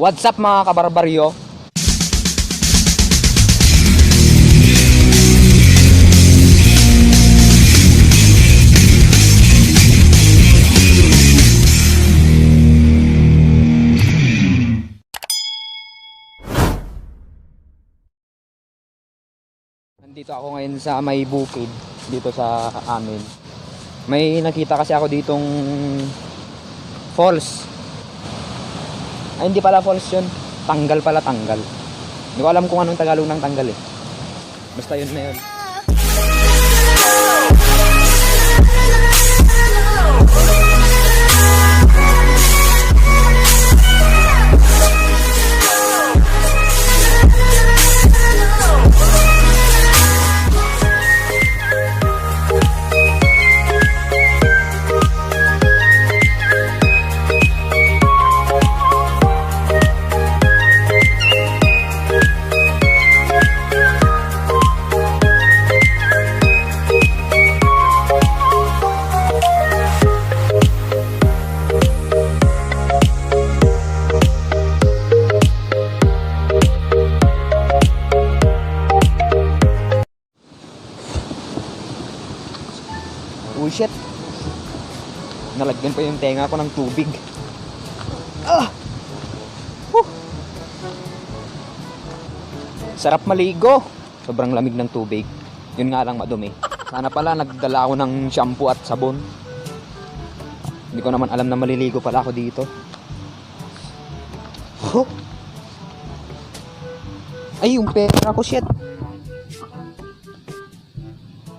What's up mga kabarbaryo? Nandito ako ngayon sa may bukid dito sa amin. May nakita kasi ako ditong falls. Ay, hindi pala falls yun. Tanggal pala, tanggal. Hindi ko alam kung anong Tagalog ng tanggal eh. Basta yun na yun. Uy, shit. Nalagyan pa yung tenga ko ng tubig. Ah! Huh! Sarap maligo. Sobrang lamig ng tubig. Yun nga lang madumi. Sana pala nagdala ako ng shampoo at sabon. Hindi ko naman alam na maliligo pala ako dito. Huh! Ay, yung pera ko, shit.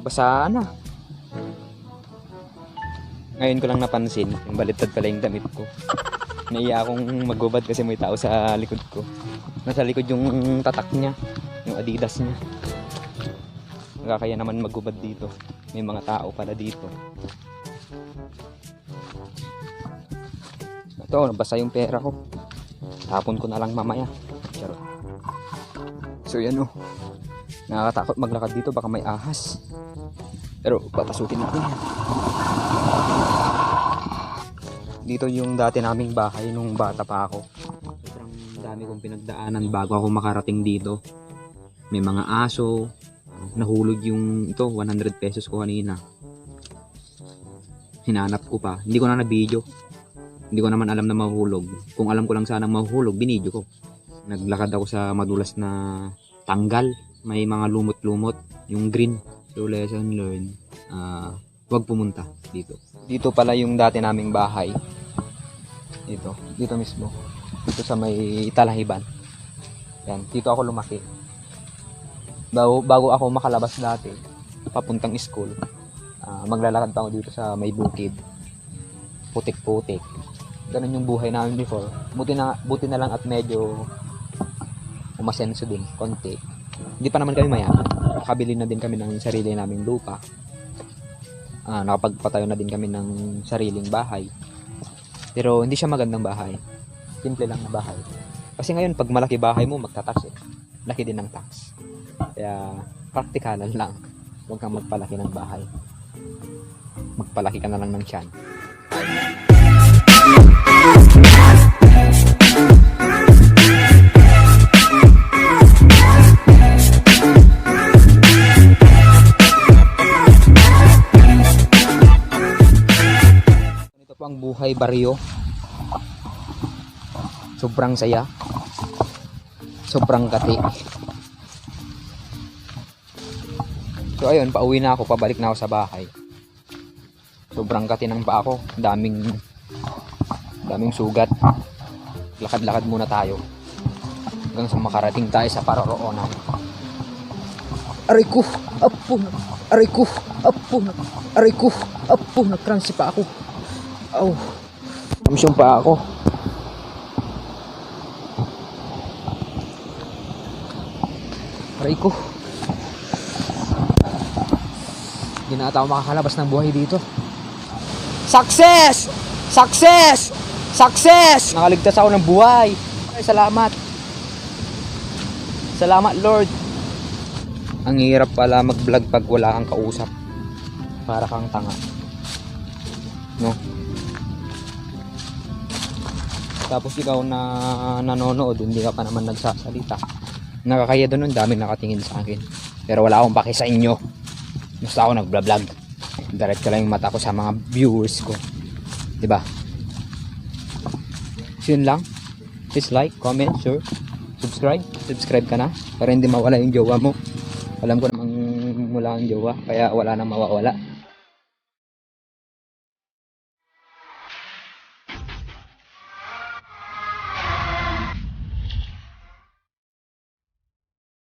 Basa na. Ngayon ko lang napansin, yung baliktad pala yung damit ko. Naiya akong magbubad kasi may tao sa likod ko. Nasa likod yung tatak niya, yung adidas niya. Nakakaya naman magbubad dito. May mga tao pala dito. Ito, nabasa yung pera ko. Tapon ko na lang mamaya. Charot. So yan o. Nakakatakot maglakad dito, baka may ahas. Pero papasukin natin yan. Dito yung dati naming bahay nung bata pa ako. Sobrang dami kong pinagdaanan bago ako makarating dito. May mga aso. Nahulog yung ito, 100 pesos ko kanina. Hinanap ko pa. Hindi ko na na-video. Hindi ko naman alam na mahuhulog. Kung alam ko lang sana mahuhulog, binidyo ko. Naglakad ako sa madulas na tanggal. May mga lumot-lumot. Yung green. So, lesson learned. Ah, wag pumunta dito. Dito pala yung dati naming bahay. Dito. Dito mismo. Dito sa may Talahiban. Yan. Dito ako lumaki. Bago, bago ako makalabas dati, papuntang school, ah, maglalakad pa ako dito sa may bukid. Putik-putik. Ganun yung buhay namin before. Buti na, buti na lang at medyo umasenso din, konti. Hindi pa naman kami mayaman. Nakabili na din kami ng sarili naming lupa. Ah, nakapagpatayo na din kami ng sariling bahay. Pero hindi siya magandang bahay. Simple lang na bahay. Kasi ngayon, pag malaki bahay mo, magtatax eh. Laki din ng tax. Kaya, praktikalan lang. Huwag kang magpalaki ng bahay. Magpalaki ka na lang ng tiyan. Buhay baryo. Sobrang saya. Sobrang kati. So ayun, pauwi na ako, pabalik na ako sa bahay. Sobrang kati ng pa ako. Daming daming sugat. Lakad-lakad muna tayo. Hanggang sa makarating tayo sa paroroonan. Aray ko! Apo! Aray ko! Apo! Aray ko! Apo! Nagkransi pa ako. Aw. Amisyon pa ako. Aray ko. Hindi na ako makakalabas ng buhay dito. Success! Success! Success! Nakaligtas ako ng buhay. Ay, salamat. Salamat, Lord. Ang hirap pala mag-vlog pag wala kang kausap. Para kang tanga. No? Tapos ikaw na nanonood, hindi ka pa naman nagsasalita. Nakakaya doon, ang daming nakatingin sa akin. Pero wala akong paki sa inyo. Basta ako nagblog Direct lang yung mata ko sa mga viewers ko. 'Di ba? So yun lang. Please like, comment, share, subscribe. Subscribe ka na para hindi mawala yung jowa mo. Alam ko namang wala ang jowa, kaya wala nang mawawala.